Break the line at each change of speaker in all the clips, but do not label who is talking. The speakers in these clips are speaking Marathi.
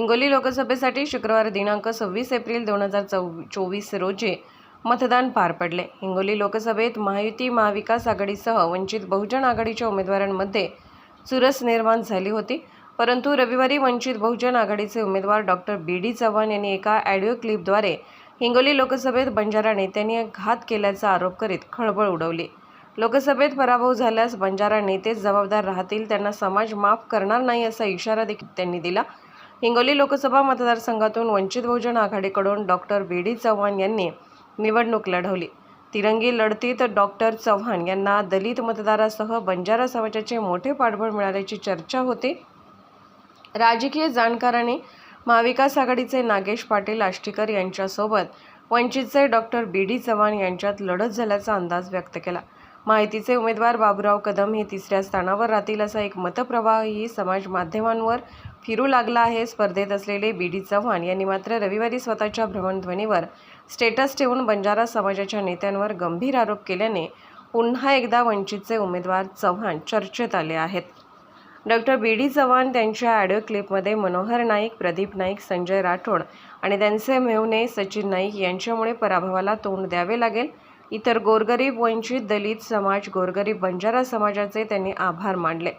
हिंगोली लोकसभेसाठी शुक्रवार दिनांक सव्वीस एप्रिल दोन हजार चौ चोवीस रोजी मतदान पार पडले. हिंगोली लोकसभेत महायुती महाविकास आघाडीसह वंचित बहुजन आघाडीच्या उमेदवारांमध्ये चुरस निर्माण झाली होती. परंतु रविवारी वंचित बहुजन आघाडीचे उमेदवार डॉक्टर बी. डी. चव्हाण यांनी एका ॲडिओ क्लिपद्वारे हिंगोली लोकसभेत बंजारा नेत्यांनी घात केल्याचा आरोप करीत खळबळ उडवली. लोकसभेत पराभव झाल्यास बंजारा नेतेच जबाबदार राहतील त्यांना समाज माफ करणार नाही असा इशारा देखील त्यांनी दिला. हिंगोली लोकसभा मतदारसंघातून वंचित बहुजन आघाडीकडून डॉक्टर बी डी चव्हाण यांनी निवडणूक लढवली. तिरंगी लढतीत डॉक्टर चव्हाण यांना दलित मतदारासह बंजारा समाजाचे मोठे पाठबळ मिळाल्याची चर्चा होती. राजकीय जाणकारांनी महाविकास आघाडीचे नागेश पाटील आष्टीकर यांच्यासोबत वंचितचे डॉक्टर बी डी चव्हाण यांच्यात लढत झाल्याचा अंदाज व्यक्त केला. माहितीचे उमेदवार बाबुराव कदम हे तिसऱ्या स्थानावर राहतील असा एक मतप्रवाहही समाज माध्यमांवर फिरू लागला आहे. स्पर्धेत असलेले बी डी चव्हाण यांनी मात्र रविवारी स्वतःच्या भ्रमणध्वनीवर स्टेटस ठेवून बंजारा समाजाच्या नेत्यांवर गंभीर आरोप केल्याने पुन्हा एकदा वंचितचे उमेदवार चव्हाण चर्चेत आले आहेत. डॉक्टर बी डी चव्हाण त्यांच्या ऑडिओ क्लिपमध्ये मनोहर नाईक प्रदीप नाईक संजय राठोड आणि त्यांचे मेहुणे सचिन नाईक यांच्यामुळे पराभवाला तोंड द्यावे लागेल. इतर गोरगरीब वंचित दलित समाज गोरगरीब बंजारा समाजाचे त्यांनी आभार मानले.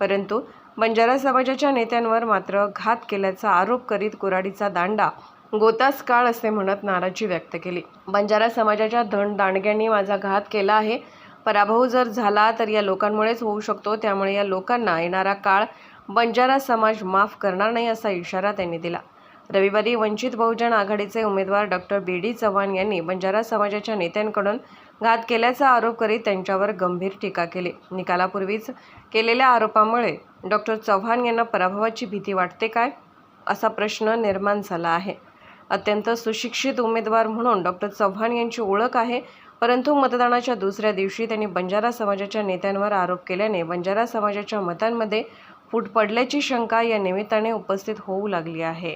परंतु बंजारा समाजाच्या नेत्यांवर मात्र घात केल्याचा आरोप करीत कुराडीचा दांडा गोतास काळ असे म्हणत नाराजी व्यक्त केली. बंजारा समाजाच्या धन दांडग्यांनी माझा घात केला आहे. पराभव जर झाला तर या लोकांमुळेच होऊ शकतो. त्यामुळे या लोकांना येणारा काळ बंजारा समाज माफ करणार नाही असा इशारा त्यांनी दिला. रविवारी वंचित बहुजन आघाडीचे उमेदवार डॉक्टर बी डी चव्हाण यांनी बंजारा समाजाच्या नेत्यांकडून घात केल्याचा आरोप करीत त्यांच्यावर गंभीर टीका केली. निकालापूर्वीच केलेल्या आरोपामुळे डॉक्टर चव्हाण यांना पराभवाची भीती वाटते काय? असा प्रश्न निर्माण झाला आहे. अत्यंत सुशिक्षित उमेदवार म्हणून डॉक्टर चव्हाण यांची ओळख आहे परंतु मतदानाच्या दुसऱ्या दिवशी त्यांनी बंजारा समाजाच्या नेत्यांवर आरोप केल्याने बंजारा समाजाच्या मतांमध्ये फूट पडल्याची शंका या निमित्ताने उपस्थित होऊ लागली आहे.